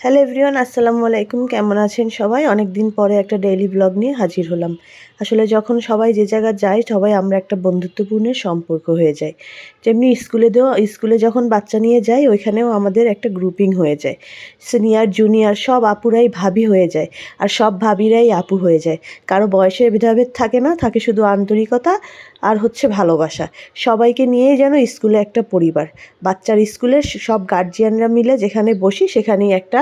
Hello everyone, আসসালামু আলাইকুম। কেমন আছেন সবাই? অনেক দিন পরে একটা ডেইলি ব্লগ নিয়ে হাজির হলাম। আসলে যখন সবাই যে জায়গায় যায়, সবাই আমরা একটা বন্ধুত্বপূর্ণ সম্পর্ক হয়ে যায়। যেমনি স্কুলে দেওয়া স্কুলে যখন বাচ্চা নিয়ে যাই ওইখানেও আমাদের একটা গ্রুপিং হয়ে যায়। সিনিয়র জুনিয়র সব আপুরাই ভাবি হয়ে যায় আর সব ভাবিরাই আপু হয়ে যায়। কারও বয়সের ভেদাভেদ থাকে না, থাকে শুধু আন্তরিকতা আর হচ্ছে ভালোবাসা। সবাইকে নিয়েই যেন স্কুলে একটা পরিবার। বাচ্চার স্কুলে সব গার্জিয়ানরা মিলে যেখানে বসি, সেখানেই একটা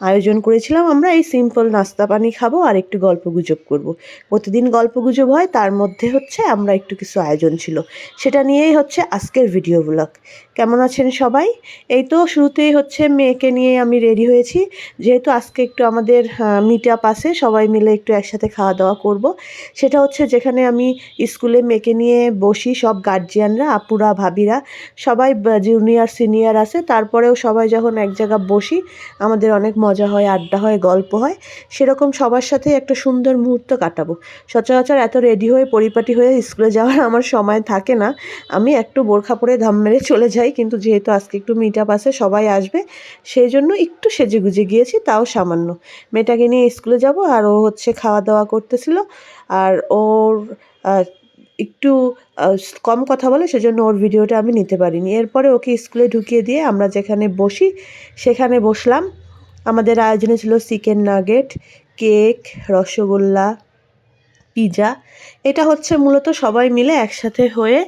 আয়োজন করেছিলাম, আমরা এই সিম্পল নাস্তা পানি খাব আর একটু গল্প গুজব করব। প্রতিদিন গল্প গুজব হয়, তার মধ্যে হচ্ছে আমরা একটু কিছু আয়োজন ছিল। সেটা নিয়েই হচ্ছে আজকের ভিডিও ব্লগ কেমন আছেন সবাই? এই তো শুরুতেই হচ্ছে মেয়েকে নিয়ে আমি রেডি হয়েছি। যেহেতু আজকে একটু আমাদের মিট আপ আছে, সবাই মিলে একটু একসাথে খাওয়া দাওয়া করব। সেটা হচ্ছে যেখানে আমি স্কুলে মেয়েকে নিয়ে বসি, সব গার্জিয়ানরা আপুরা, ভাবিরা, সবাই জুনিয়র সিনিয়র আছে। তারপরেও সবাই যখন এক জায়গা বসি, আমাদের অনেক মজা হয়, আড্ডা হয়, গল্প হয়, সেরকম সবার সাথে একটা সুন্দর মুহূর্ত কাটাবো। সচরাচর এত রেডি হয়ে, পরিপাটি হয়ে স্কুলে যাওয়ার আমার সময় থাকে না। আমি একটু বোরখা পরে ধাম মেরে চলে যাই, কিন্তু যেহেতু আজকে একটু মিট আপ আছে, সবাই আসবে, সেই জন্য একটু সেজে গুজে গিয়েছি, তাও সামান্য। মেয়েটাকে নিয়ে স্কুলে যাব, আর ও হচ্ছে খাওয়া দাওয়া করতেছিল, আর ওর একটু কম কথা বলে, সেজন্য ওর ভিডিওটা আমি নিতে পারিনি। এরপরে ওকে স্কুলে ঢুকিয়ে দিয়ে আমরা যেখানে বসি, সেখানে বসলাম। আমাদের আয়োজনে ছিল chicken nugget, cake, rasgulla, pizza. এটা হচ্ছে মূলত সবাই মিলে একসাথে হয়ে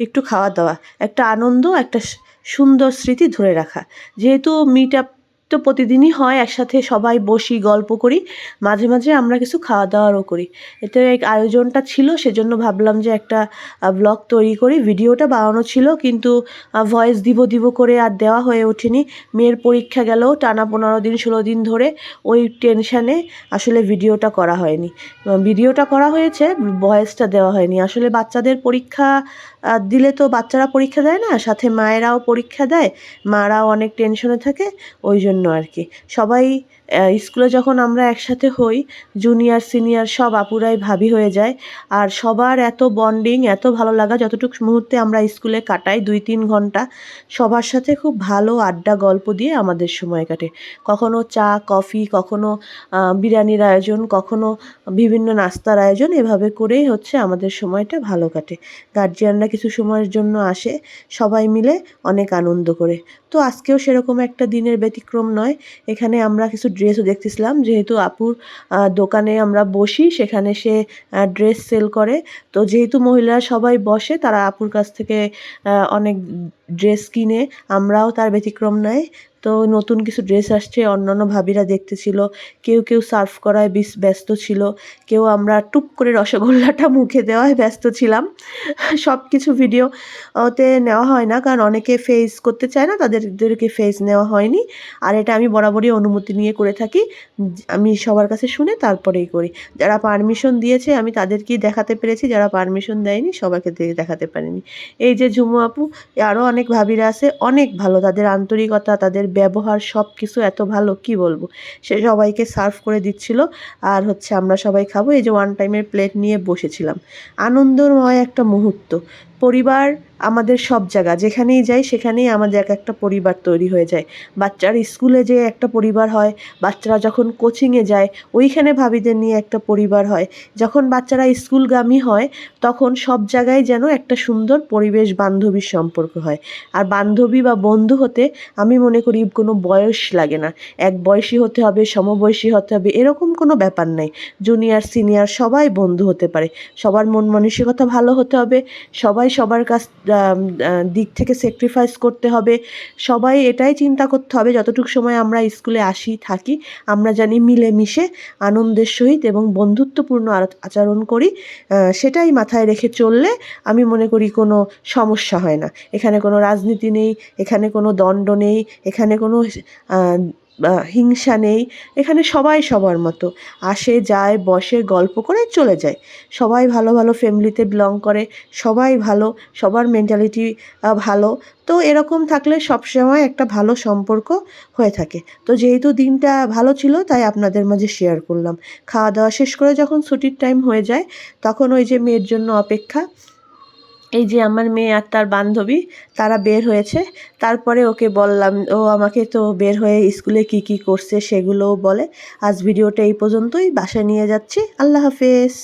একটু খাওয়া দাওয়া, একটা আনন্দ, একটা সুন্দর স্মৃতি ধরে রাখা। যেহেতু মিট আপ তো প্রতিদিনই হয়, একসাথে সবাই বসি, গল্প করি, মাঝে মাঝে আমরা কিছু খাওয়া দাওয়ারও করি। এতে এক আয়োজনটা ছিল, সেজন্য ভাবলাম যে একটা ব্লগ তৈরি করি। ভিডিওটা বানানো ছিল, কিন্তু ভয়েস দিব দিব করে আর দেওয়া হয়ে ওঠেনি। মেয়ের পরীক্ষা গেল, টানা পনেরো দিন, ষোলো দিন ধরে ওই টেনশানে আসলে ভিডিওটা করা হয়নি। ভিডিওটা করা হয়েছে ভয়েসটা দেওয়া হয়নি। আসলে বাচ্চাদের পরীক্ষা দিলে তো বাচ্চারা পরীক্ষা দেয় না, সাথে মায়েরাও পরীক্ষা দেয়, মারাও অনেক টেনশনে থাকে, ওই জন্য আর কি। সবাই স্কুলে যখন আমরা একসাথে হই জুনিয়র সিনিয়র সব আপুরাই ভাবি হয়ে যায়। আর সবার এত বন্ডিং এত ভালো লাগা, যতটুকু মুহূর্তে আমরা স্কুলে কাটাই, দুই তিন ঘণ্টা, সবার সাথে খুব ভালো আড্ডা গল্প দিয়ে আমাদের সময় কাটে। কখনো চা, কফি, কখনো বিরিয়ানির আয়োজন, কখনো বিভিন্ন নাস্তার আয়োজন, এভাবে করেই হচ্ছে আমাদের সময়টা ভালো কাটে। গার্জিয়ানরা কিছু সময়ের জন্য আসে, সবাই মিলে অনেক আনন্দ করে। তো আজকেও সেরকম একটা দিনের ব্যতিক্রম নয়। এখানে আমরা কিছু ড্রেসও দেখতেছিলাম। যেহেতু আপুর দোকানে আমরা বসি, সেখানে সে ড্রেস সেল করে। তো যেহেতু মহিলারা সবাই বসে, তারা আপুর কাছ থেকে অনেক ড্রেস কিনে, আমরাও তার ব্যতিক্রম নেয় তো নতুন কিছু ড্রেস আসছে, অন্যান্য ভাবিরা দেখতেছিল, কেউ কেউ সার্ভ করায় বেশ ব্যস্ত ছিল, কেউ আমরা টুপ করে রসগোল্লাটা মুখে দেওয়ায় ব্যস্ত ছিলাম। সব কিছু ভিডিও ওতে নেওয়া হয় না, কারণ অনেকে ফেস করতে চায় না, তাদেরকে ফেস নেওয়া হয়নি। আর এটা আমি বরাবরই অনুমতি নিয়ে করে থাকি, আমি সবার কাছে শুনে তারপরেই করি। যারা পারমিশন দিয়েছে, আমি তাদেরকেই দেখাতে পেরেছি, যারা পারমিশন দেয়নি, সবাইকে দেখাতে পারিনি। এই যে ঝুমু আপু আরও অনেক ভাবিরা আছে, অনেক ভালো, তাদের আন্তরিকতা, তাদের ব্যবহার সব কিছু এত ভালো, কি বলব? সে সবাইকে সার্ভ করে দিচ্ছিল আর হচ্ছে আমরা সবাই খাব। এই যে ওয়ান টাইমের প্লেট নিয়ে বসেছিলাম। আনন্দময় একটা মুহূর্ত। পরিবার আমাদের সব জায়গা, যেখানেই যাই সেখানেই আমাদের এক একটা পরিবার তৈরি হয়ে যায়। বাচ্চার স্কুলে যে একটা পরিবার হয়, বাচ্চারা যখন কোচিংয়ে যায়, ওইখানে ভাবিদের নিয়ে একটা পরিবার হয়। যখন বাচ্চারা স্কুলগামী হয়, তখন সব জায়গায় যেন একটা সুন্দর পরিবেশ বান্ধবীর সম্পর্ক হয়। আর বান্ধবী বা বন্ধু হতে আমি মনে করি কোনো বয়স লাগে না। এক বয়সী হতে হবে, সমবয়সী হতে হবে, এরকম কোনো ব্যাপার নাই। জুনিয়র সিনিয়র সবাই বন্ধু হতে পারে। সবার মন মানসিকতা ভালো হতে হবে, সবাই সবার কাছ দিক থেকে স্যাক্রিফাইস করতে হবে। সবাই এটাই চিন্তা করতে হবে, যতটুকু সময় আমরা স্কুলে আসি, থাকি, আমরা জানি মিলেমিশে আনন্দের সহিত এবং বন্ধুত্বপূর্ণ আচরণ করি সেটাই মাথায় রেখে চললে আমি মনে করি কোনো সমস্যা হয় না। এখানে কোনো রাজনীতি নেই, এখানে কোনো দণ্ড নেই, এখানে কোনো হিংসা নেই। এখানে সবাই সবার মতো। আসে, যায়, বসে, গল্প করে চলে যায়। সবাই ভালো ভালো ফ্যামিলিতে বিলং করে। সবাই ভালো, সবার মেন্টালিটি ভালো। তো এরকম থাকলে সবসময় একটা ভালো সম্পর্ক হয়ে থাকে। তো যেহেতু দিনটা ভালো ছিল, তাই আপনাদের মাঝে শেয়ার করলাম। খাওয়া দাওয়া শেষ করে যখন ছুটির টাইম হয়ে যায়, তখন ওই যে মেয়ের জন্য অপেক্ষা এই যে আমার মেয়ে আর তার বান্ধবী, তারা বের হয়েছে। তারপরে ওকে বললাম, ও আমাকে তো বের হয়ে স্কুলে কি কি করছে সেগুলোও বলে। আজ ভিডিওটা এই পর্যন্তই, বাসায় নিয়ে যাচ্ছি। আল্লাহ হাফেজ।